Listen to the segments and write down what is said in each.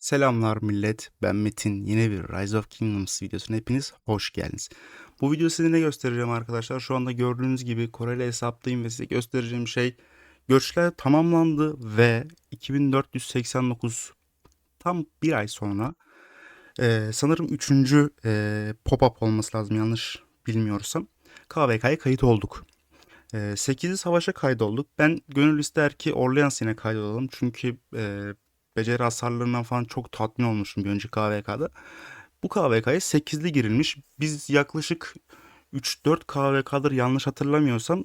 Selamlar millet, ben Metin. Yine bir Rise of Kingdoms videosuna hepiniz hoş geldiniz. Bu videoda size ne göstereceğim arkadaşlar? Şu anda gördüğünüz gibi Koreli hesaptayım ve size göstereceğim şey göçler tamamlandı ve 2489 tam bir ay sonra e, sanırım 3. E, pop-up olması lazım yanlış bilmiyorsam KVK'ya kayıt olduk. E, 8'i savaşa kaydolduk. Ben gönül ister ki Orleans yine kaydolalım çünkü e, beceri hasarlarından falan çok tatmin olmuştum bir önceki KVK'da. Bu KVK'ya 8'li girilmiş. Biz yaklaşık 3-4 KVK'dır yanlış hatırlamıyorsam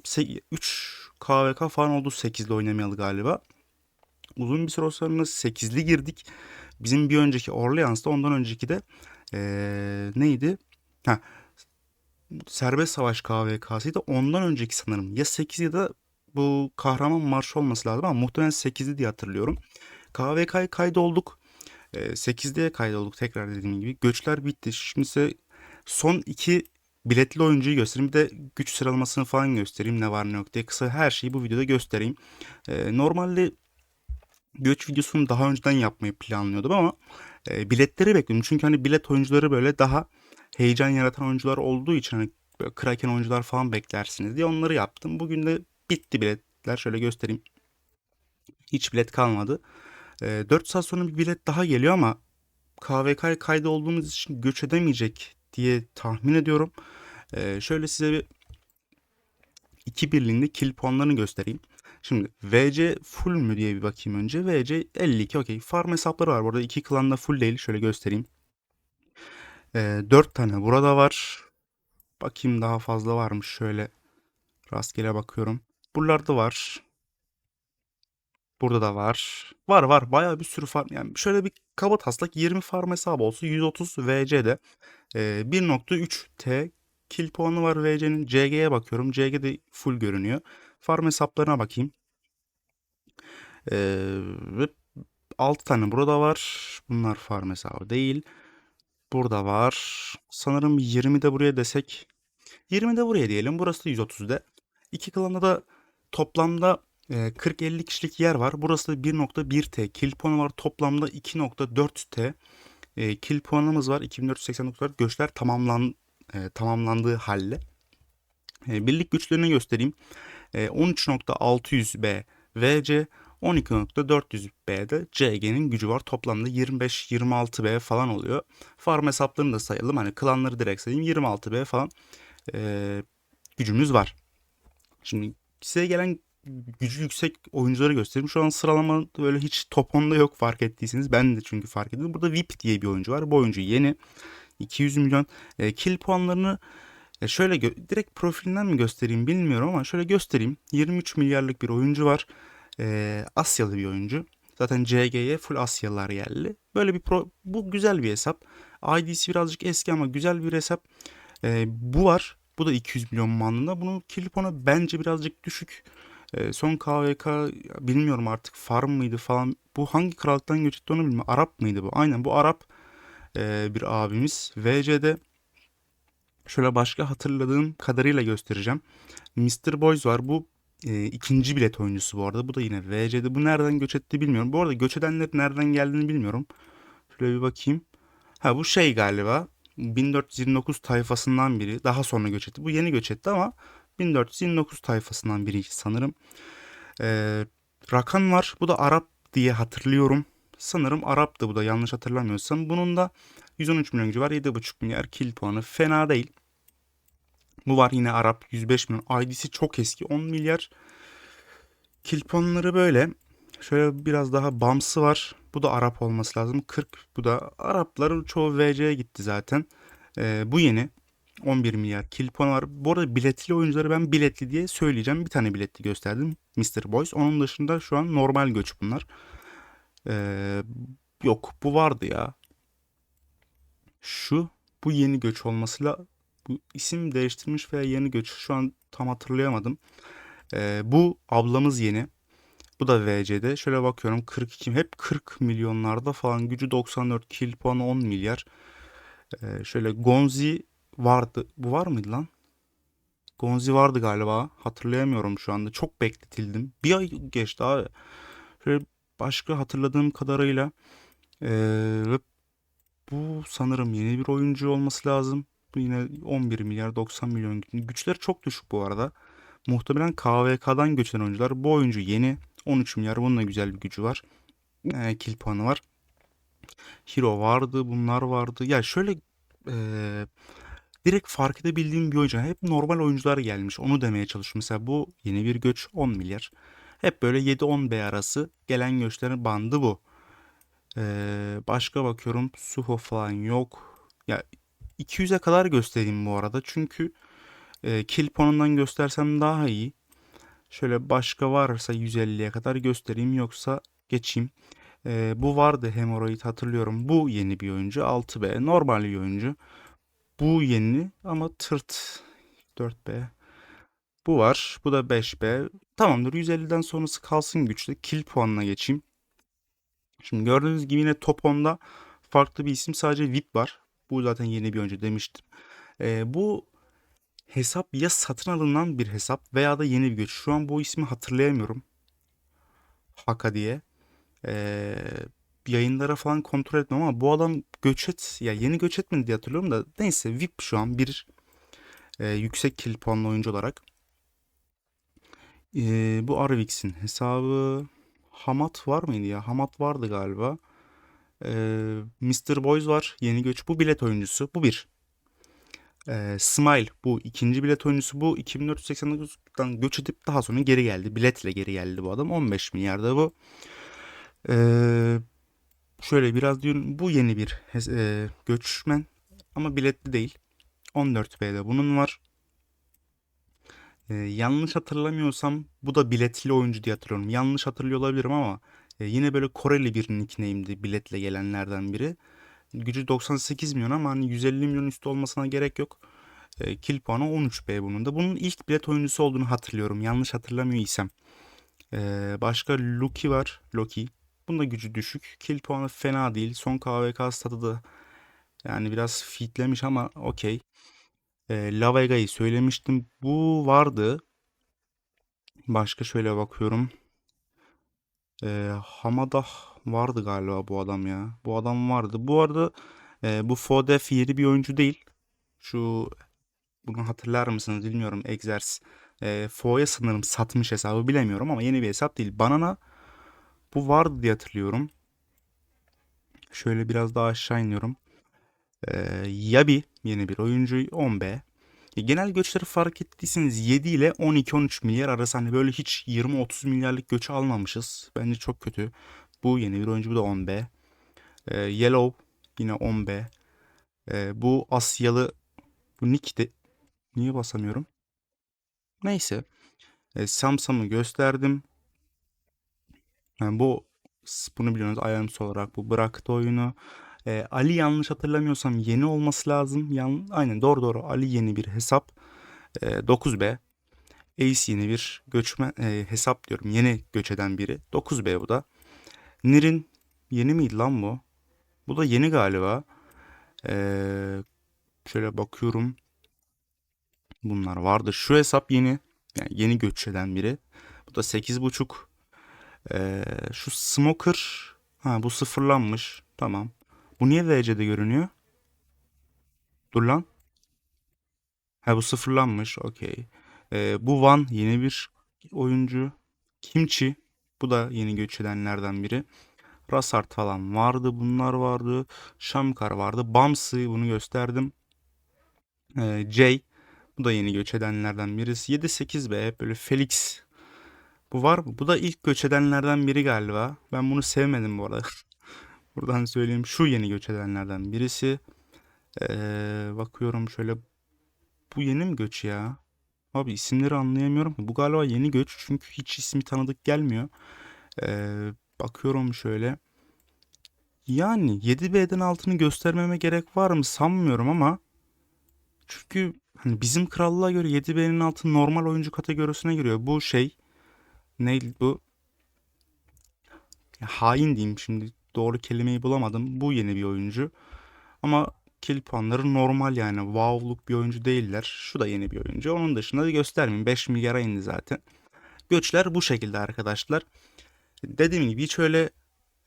3 KVK falan oldu 8'li oynamayalı galiba. Uzun bir süre sonra 8'li girdik. Bizim bir önceki Orleans'ta ondan önceki de ee, neydi? Ha, Serbest Savaş KVK'sıydı. Ondan önceki sanırım ya 8 ya da bu Kahraman Marşı olması lazım ama muhtemelen 8'li diye hatırlıyorum. KVK'ya kaydolduk. E, 8'liye kaydolduk tekrar dediğim gibi. Göçler bitti. Şimdi size son iki biletli oyuncuyu göstereyim. Bir de güç sıralamasını falan göstereyim. Ne var ne yok diye kısa her şeyi bu videoda göstereyim. E, normalde göç videosunu daha önceden yapmayı planlıyordum ama e, biletleri bekliyorum. Çünkü hani bilet oyuncuları böyle daha heyecan yaratan oyuncular olduğu için hani Kraken oyuncular falan beklersiniz diye onları yaptım. Bugün de bitti biletler. Şöyle göstereyim. Hiç bilet kalmadı. E, 4 saat sonra bir bilet daha geliyor ama KVK kaydı olduğumuz için göç edemeyecek diye tahmin ediyorum. E, şöyle size bir iki birliğinde kill puanlarını göstereyim. Şimdi VC full mü diye bir bakayım önce. VC 52 okey. Farm hesapları var. Burada iki klanda full değil. Şöyle göstereyim. E, 4 tane burada var. Bakayım daha fazla varmış. Şöyle rastgele bakıyorum. Buralarda var. Burada da var. Var var bayağı bir sürü farm. Yani şöyle bir kaba taslak 20 farm hesabı olsa 130 VC'de. Ee, 1.3 T kill puanı var VC'nin. CG'ye bakıyorum. CG de full görünüyor. Farm hesaplarına bakayım. Ee, 6 tane burada var. Bunlar farm hesabı değil. Burada var. Sanırım 20 de buraya desek. 20 de buraya diyelim. Burası da 130'de. İki klanda da toplamda 40-50 kişilik yer var. Burası da 1.1T. Kill puanı var. Toplamda 2.4T. E, kill puanımız var. 2489 var. Göçler tamamlan, e, tamamlandığı halle. E, birlik güçlerini göstereyim. E, 13.600B VC 12.400B'de CG'nin gücü var. Toplamda 25-26B falan oluyor. Farm hesaplarını da sayalım. Hani klanları direkt sayayım. 26B falan e, gücümüz var. Şimdi size gelen gücü yüksek oyuncuları göstereyim. Şu an sıralama böyle hiç top 10'da yok fark ettiyseniz. Ben de çünkü fark ettim. Burada VIP diye bir oyuncu var. Bu oyuncu yeni. 200 milyon e, kill puanlarını e, şöyle direkt profilinden mi göstereyim bilmiyorum ama şöyle göstereyim. 23 milyarlık bir oyuncu var. E, Asyalı bir oyuncu. Zaten CG'ye full Asyalılar geldi. Böyle bir pro, bu güzel bir hesap. ID'si birazcık eski ama güzel bir hesap. E, bu var. Bu da 200 milyon bandında. Bunun kill puanı bence birazcık düşük. E, son KVK bilmiyorum artık farm mıydı falan. Bu hangi krallıktan göç etti onu bilmiyorum. Arap mıydı bu? Aynen bu Arap e, bir abimiz. VC'de şöyle başka hatırladığım kadarıyla göstereceğim. Mr. Boys var. Bu e, ikinci bilet oyuncusu bu arada. Bu da yine VC'de. Bu nereden göç etti bilmiyorum. Bu arada göç edenlerin nereden geldiğini bilmiyorum. Şöyle bir bakayım. Ha bu şey galiba. 1429 tayfasından biri. Daha sonra göç etti. Bu yeni göç etti ama 1429 tayfasından biri sanırım. Ee, Rakan var. Bu da Arap diye hatırlıyorum. Sanırım Arap'tı bu da yanlış hatırlamıyorsam. Bunun da 113 milyon var. 7,5 milyar kill puanı. Fena değil. Bu var yine Arap. 105 milyon. ID'si çok eski. 10 milyar. Kill puanları böyle. Şöyle biraz daha Bamsı var. Bu da Arap olması lazım. 40. Bu da Arapların çoğu VC'ye gitti zaten. Ee, bu yeni. 11 milyar kill puanı var. Bu arada biletli oyuncuları ben biletli diye söyleyeceğim. Bir tane biletli gösterdim. Mr. Boys. Onun dışında şu an normal göç bunlar. Ee, yok bu vardı ya. Şu bu yeni göç olmasıyla bu isim değiştirmiş veya yeni göç şu an tam hatırlayamadım. Ee, bu ablamız yeni. Bu da VC'de. Şöyle bakıyorum 42 hep 40 milyonlarda falan gücü 94 kill puanı 10 milyar. Ee, şöyle Gonzi vardı. Bu var mıydı lan? Gonzi vardı galiba. Hatırlayamıyorum şu anda. Çok bekletildim. Bir ay geçti abi. Şöyle başka hatırladığım kadarıyla Ee, bu sanırım yeni bir oyuncu olması lazım. Bu yine 11 milyar 90 milyon. Güçleri çok düşük bu arada. Muhtemelen KVK'dan göçen oyuncular. Bu oyuncu yeni. 13 milyar. Bunun da güzel bir gücü var. Ee, kill puanı var. Hero vardı. Bunlar vardı. Ya şöyle ee, direkt fark edebildiğim bir oyuncu. Hep normal oyuncular gelmiş. Onu demeye çalışıyorum. Mesela bu yeni bir göç 10 milyar. Hep böyle 7-10 B arası gelen göçlerin bandı bu. Ee, başka bakıyorum. Suho falan yok. Ya 200'e kadar göstereyim bu arada. Çünkü e, kill göstersem daha iyi. Şöyle başka varsa 150'ye kadar göstereyim yoksa geçeyim. Ee, bu vardı Hemoroid hatırlıyorum. Bu yeni bir oyuncu. 6B. Normal bir oyuncu. Bu yeni ama tırt 4B. Bu var. Bu da 5B. Tamamdır. 150'den sonrası kalsın güçlü. Kill puanına geçeyim. Şimdi gördüğünüz gibi yine top 10'da farklı bir isim sadece VIP var. Bu zaten yeni bir oyuncu demiştim. Ee, bu hesap ya satın alınan bir hesap veya da yeni bir göç. Şu an bu ismi hatırlayamıyorum. Haka diye. Ee, yayınlara falan kontrol etmem ama bu adam göç et ya yeni göç etmedi diye hatırlıyorum da neyse VIP şu an bir e, yüksek kill puanlı oyuncu olarak. Ee, bu Arvix'in hesabı Hamat var mıydı ya? Hamat vardı galiba. Ee, Mr. Boys var. Yeni göç. Bu bilet oyuncusu. Bu bir. Ee, Smile bu ikinci bilet oyuncusu. Bu 2489'dan göç edip daha sonra geri geldi. Biletle geri geldi bu adam. 15 milyarda bu. Ee, şöyle biraz diyorum. Bu yeni bir e, göçmen. Ama biletli değil. 14B'de bunun var. Ee, yanlış hatırlamıyorsam bu da biletli oyuncu diye hatırlıyorum. Yanlış hatırlıyor olabilirim ama e, yine böyle Koreli bir nickname'di biletle gelenlerden biri. Gücü 98 milyon ama hani 150 milyon üstü olmasına gerek yok. E, kill puanı 13B bunun da. Bunun ilk bilet oyuncusu olduğunu hatırlıyorum. Yanlış hatırlamıyor isem. E, başka Loki var. Loki. Bunun da gücü düşük. Kill puanı fena değil. Son KVK statı da yani biraz fitlemiş ama okey. E, La Vega'yı söylemiştim. Bu vardı. Başka şöyle bakıyorum. E, Hamadah vardı galiba bu adam ya. Bu adam vardı. Bu arada e, bu Fodef yeni bir oyuncu değil. Şu bunu hatırlar mısınız bilmiyorum. Exers. E, Fo'ya sanırım satmış hesabı bilemiyorum ama yeni bir hesap değil. Banana bu vardı diye hatırlıyorum. Şöyle biraz daha aşağı iniyorum. E, Yabi yeni bir oyuncu 10B. E, genel göçleri fark ettiyseniz 7 ile 12-13 milyar arası hani böyle hiç 20-30 milyarlık göçü almamışız. Bence çok kötü. Bu yeni bir oyuncu bu da 10B. E, Yellow yine 10B. E, bu Asyalı bu Nick de niye basamıyorum? Neyse. E, Samsam'ı gösterdim. Yani bu bunu biliyorsunuz IAMS olarak bu bıraktı oyunu. E, Ali yanlış hatırlamıyorsam yeni olması lazım. Yan, aynen doğru doğru Ali yeni bir hesap. E, 9B. Ace yeni bir göçmen e, hesap diyorum. Yeni göç eden biri. 9B bu da. Nir'in yeni miydi lan bu? Bu da yeni galiba. Ee, şöyle bakıyorum. Bunlar vardı. Şu hesap yeni. Yani yeni göç eden biri. Bu da 8.5. Ee, şu Smoker. Ha bu sıfırlanmış. Tamam. Bu niye VC'de görünüyor? Dur lan. Ha bu sıfırlanmış. Okey. Ee, bu Van yeni bir oyuncu. Kimchi. Bu da yeni göç edenlerden biri. Rasart falan vardı. Bunlar vardı. Shamkar vardı. Bamsi bunu gösterdim. Ee, Jay. Bu da yeni göç edenlerden birisi. 7-8 be. Hep böyle Felix. Bu var mı? Bu da ilk göç edenlerden biri galiba. Ben bunu sevmedim bu arada. Buradan söyleyeyim. Şu yeni göç edenlerden birisi. Ee, bakıyorum şöyle. Bu yeni mi göç ya? Abi isimleri anlayamıyorum. Bu galiba yeni göç çünkü hiç ismi tanıdık gelmiyor. Ee, bakıyorum şöyle. Yani 7B'den altını göstermeme gerek var mı sanmıyorum ama çünkü hani bizim krallığa göre 7B'nin altı normal oyuncu kategorisine giriyor. Bu şey neydi bu? Hain diyeyim şimdi doğru kelimeyi bulamadım. Bu yeni bir oyuncu. Ama kill puanları normal yani. Wow'luk bir oyuncu değiller. Şu da yeni bir oyuncu. Onun dışında da göstermeyeyim. 5 milyara indi zaten. Göçler bu şekilde arkadaşlar. Dediğim gibi hiç öyle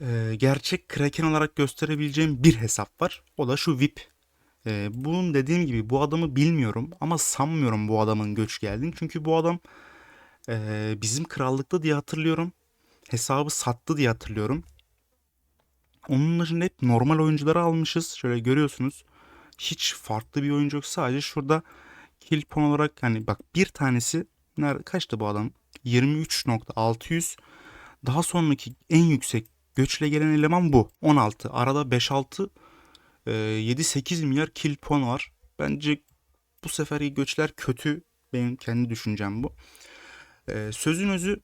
e, gerçek Kraken olarak gösterebileceğim bir hesap var. O da şu VIP. E, bunun dediğim gibi bu adamı bilmiyorum ama sanmıyorum bu adamın göç geldiğini. Çünkü bu adam e, bizim krallıkta diye hatırlıyorum. Hesabı sattı diye hatırlıyorum. Onun dışında hep normal oyuncuları almışız. Şöyle görüyorsunuz. Hiç farklı bir oyuncu yok. Sadece şurada kill olarak hani bak bir tanesi nerede kaçtı bu adam? 23.600. Daha sonraki en yüksek göçle gelen eleman bu. 16. Arada 5-6 7-8 milyar kill var. Bence bu seferki göçler kötü. Benim kendi düşüncem bu. E, sözün özü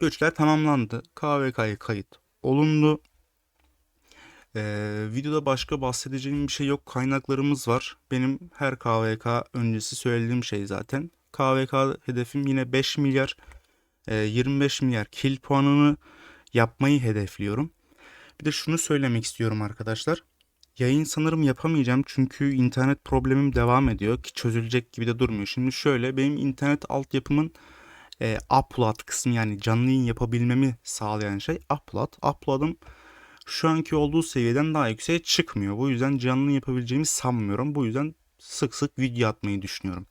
göçler tamamlandı. KVK'ya kayıt olundu. Ee, videoda başka bahsedeceğim bir şey yok. Kaynaklarımız var. Benim her KVK öncesi söylediğim şey zaten. KVK hedefim yine 5 milyar, e, 25 milyar kill puanını yapmayı hedefliyorum. Bir de şunu söylemek istiyorum arkadaşlar. Yayın sanırım yapamayacağım çünkü internet problemim devam ediyor ki çözülecek gibi de durmuyor. Şimdi şöyle benim internet altyapımın e, upload kısmı yani canlı yayın yapabilmemi sağlayan şey upload. Upload'ım şu anki olduğu seviyeden daha yükseğe çıkmıyor. Bu yüzden canlı yapabileceğimi sanmıyorum. Bu yüzden sık sık video atmayı düşünüyorum.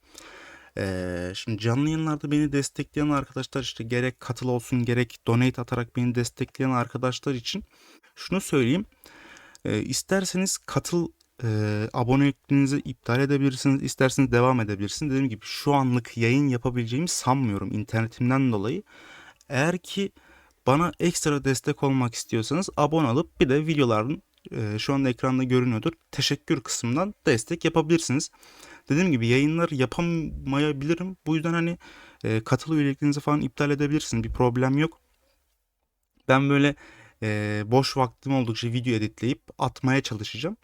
Ee, şimdi canlı yayınlarda beni destekleyen arkadaşlar işte gerek katıl olsun gerek donate atarak beni destekleyen arkadaşlar için şunu söyleyeyim. Ee, isterseniz katıl e, aboneliklerinizi iptal edebilirsiniz. isterseniz devam edebilirsiniz. Dediğim gibi şu anlık yayın yapabileceğimi sanmıyorum internetimden dolayı. Eğer ki bana ekstra destek olmak istiyorsanız abone olup bir de videoların e, şu anda ekranda görünüyordur. Teşekkür kısmından destek yapabilirsiniz. Dediğim gibi yayınlar yapamayabilirim. Bu yüzden hani e, katıl üyeliklerinizi falan iptal edebilirsiniz. Bir problem yok. Ben böyle e, boş vaktim oldukça video editleyip atmaya çalışacağım.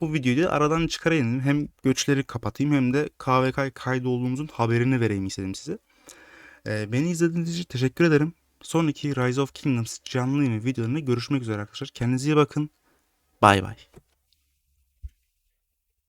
Bu videoyu da aradan çıkarayım. Hem göçleri kapatayım hem de KVK kaydı olduğumuzun haberini vereyim istedim size. E, beni izlediğiniz için teşekkür ederim. Sonraki Rise of Kingdoms canlı yayın videolarında görüşmek üzere arkadaşlar. Kendinize iyi bakın. Bay bay.